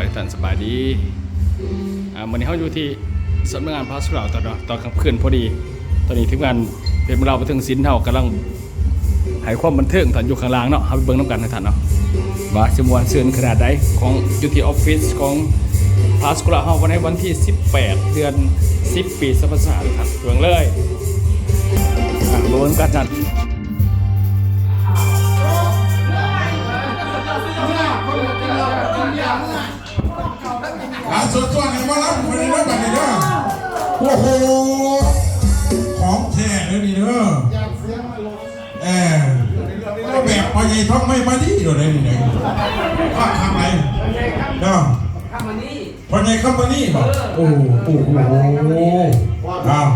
ายดีท่านสบายดีอ่าวันนี้เขาอยู่ที่สำนักงานพระสุราตอนตอนกลางคืนพอดี ตอนนี้ทีมงานเป็นเราไปถึงสินเท่ากำลังให้ความบันเทิงท่านอยู่ข้างล่างเนาะเอาไปเบิ่งน้ำกันให้ท่านเนาะว่าสมวนเสื่อนขนาดใดของอยู่ที่ออฟฟิศของพาสกุลาเฮาวันในวันที่ 18 เดือน 10 ปีสัปดาห์ครับเบิ่งเลยอะเบิ่งกันจัดอะ สดๆให้มารับคนนี้ด้วยบัดนี้เด้อโอ้โห ของแท้เลยนี่เด้อเออก็แบบพอใหญ่ท้องไม่มาดีเดี๋ยวได้นี่เลยข้าทำไรเด้อพอใหญ่เข้ามานี่บอกโอ้โหโอ้โหอ้าว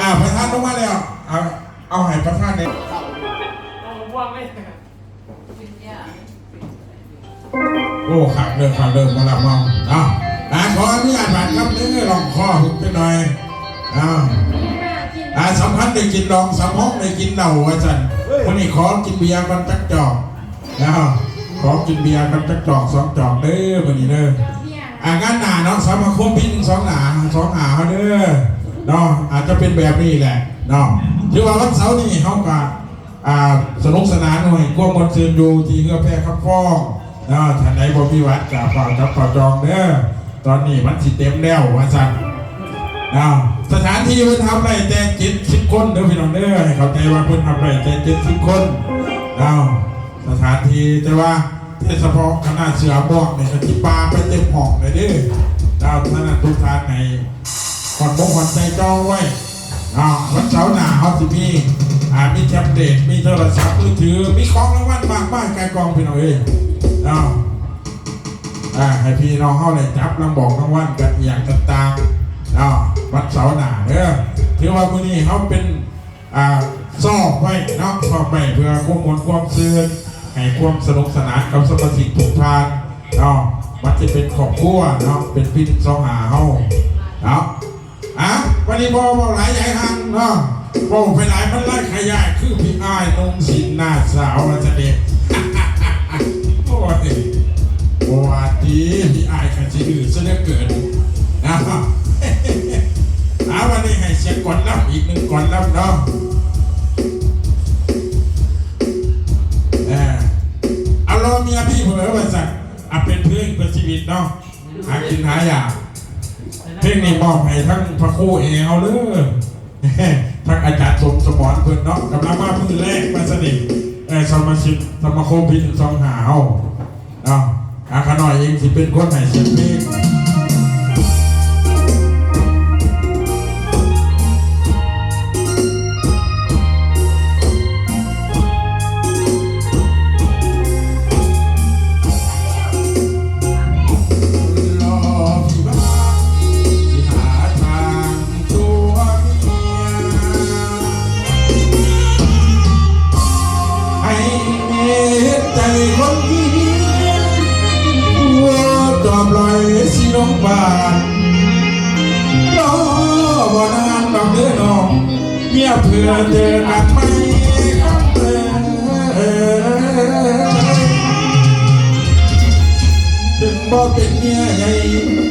อ้าวประธานลงมาแล้วเอาเอาให้ประธานเนี่ยโอ้ขับเดินขับเดินมาละมองอ้าว อะขออนุญาตบัตรครับเนื้อลองคอหุบไปหน่อยอ้าวอาสัมพันธ์ได้กินดองสัมพงได้กินเหล้าว่าจันวันนี้ขอกินเบียร์กันจักจอกนะขอกินเบียร์กันจักจอกสองจอกเด้อวันนี้เด้ออ่างานหนาเนาะสามาคมพินสองหนาสองหาเด้อเนาะอาจจะเป็นแบบนี้แหละเนาะถือว่าวันเสาร์นี้เขาก็อ่าสนุกสนานหน่อยกวงมนต์ซืนอยู่ที่เพื่อแพร่ครับฟ้องเนาะท่านใดบ่มีวัดกับฝากกับฝากจองเด้อ ตอนนี้มันสิเต็มแล้วว่าจันนะสถานที่เพิ่นทำไรแต่เจ็ดสิบคนเด้อพี่น้องเด้อให้เข้าใจว่าเพิ่นทำไรแต่เจ็ดสิบคนนะสถานที่แต่ว่าเทศบาลคณะเสือบอกเนี่ยที่ปลาไปเต็มห้องเลยเด้อดาวท่านทุกท่านในขอนบงขอนใจจองไว้อ่าวันเสาร์หน้าเขาสิมีอ่ามีแท็บเล็ตมีโทรศัพท์มือถือมีของรางวัลมากมายกายกองพี่น้องเอ้ยอ่าอ่า ให้พี่น้องเข้าเลยจับรางบอกรางวัลกันอย่างต่างๆอาวันเสาหนาเด้อถือว่ามื้อนี้เขาเป็นอ่าซอบไว้เนาะซอบไว้เพื่อความมวลความซื่นให้ความสนุกสนานกับสมาชิกทุกท่านเนาะมันจะเป็นครอบครัวเนาะเป็นพี่สองหาเฮาเนาะอะวันนี้พ่อบอกหลายใหญ่หังเนาะบอไปหลายมันไล่ขยายคือพี่อ้ายนงสินหน้าสาวมาจะเด็กโอ้ย โอ้อาดีพี่อายขันจีดื้อซะเหลือเกินนะครับอาวันนี้ให้เสียงก่อนรับอีกหนึ่งก่อนรับเนาะเออเอาเมียพี่ผมเลยว่าสักอะเป็นเพื่อนเป็นชีวิตเนาะหากินหายากเพลงนี้มอบให้ทั้งพระครูเอเอาเลยทั้งอาจารย์สมสมรเพื่อนเนาะกำลังมาเพื้นแรกมาสนิทเออสมาชิกสมาคมพินสองหาเอาเนาะ อาขน่อยเองสิเป็นคนไหนเสียงเพล เมียเพื่อเจอกันไหมครับเอ่ยถึงบ่เป็นเมียใหญ่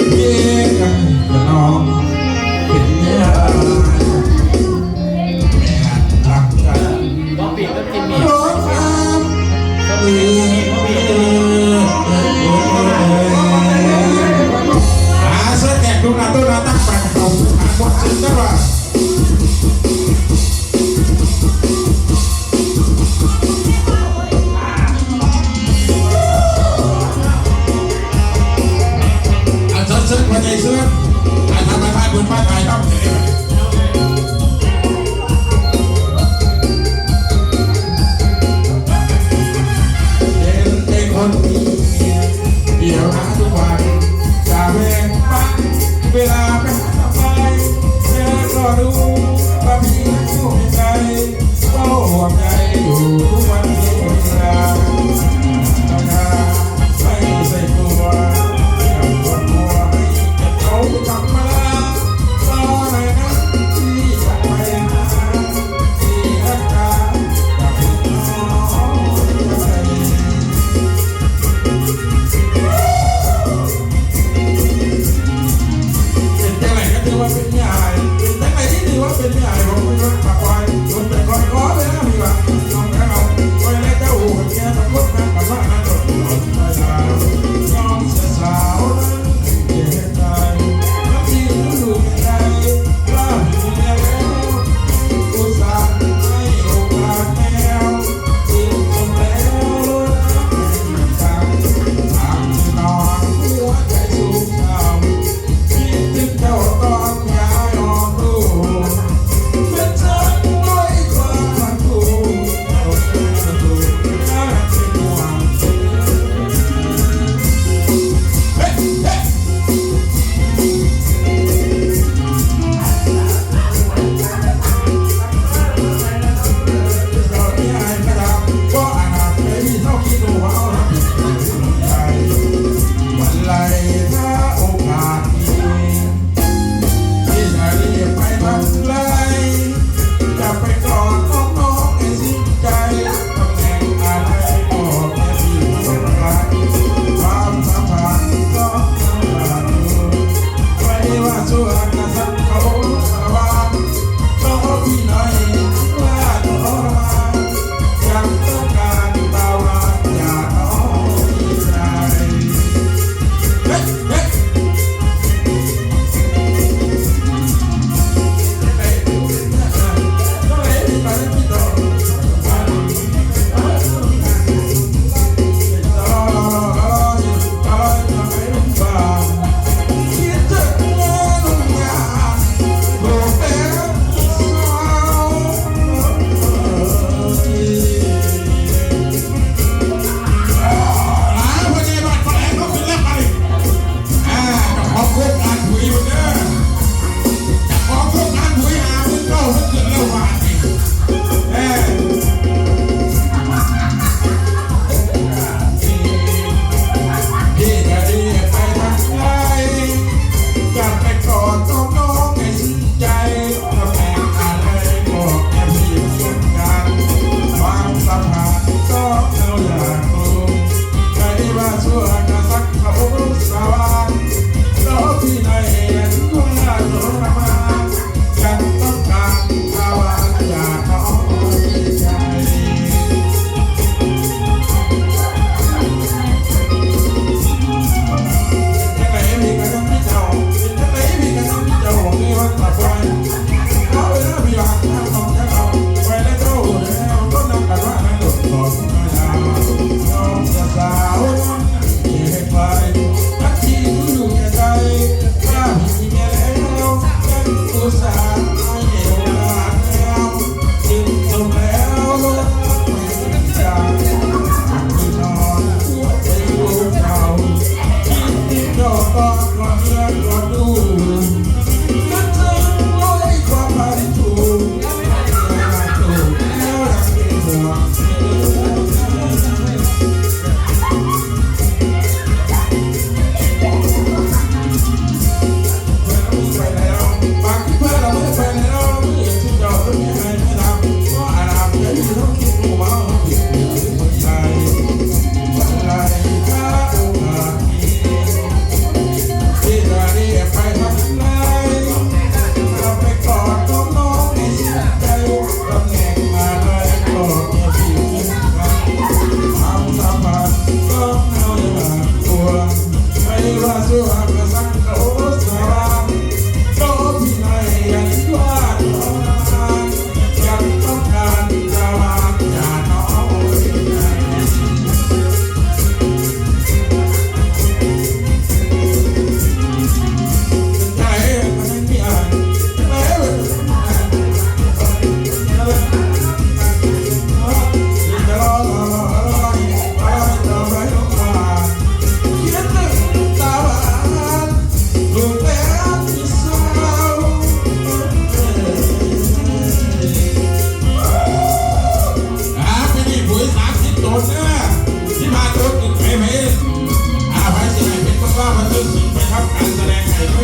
ส่วนสูงประทับการแสดงไก่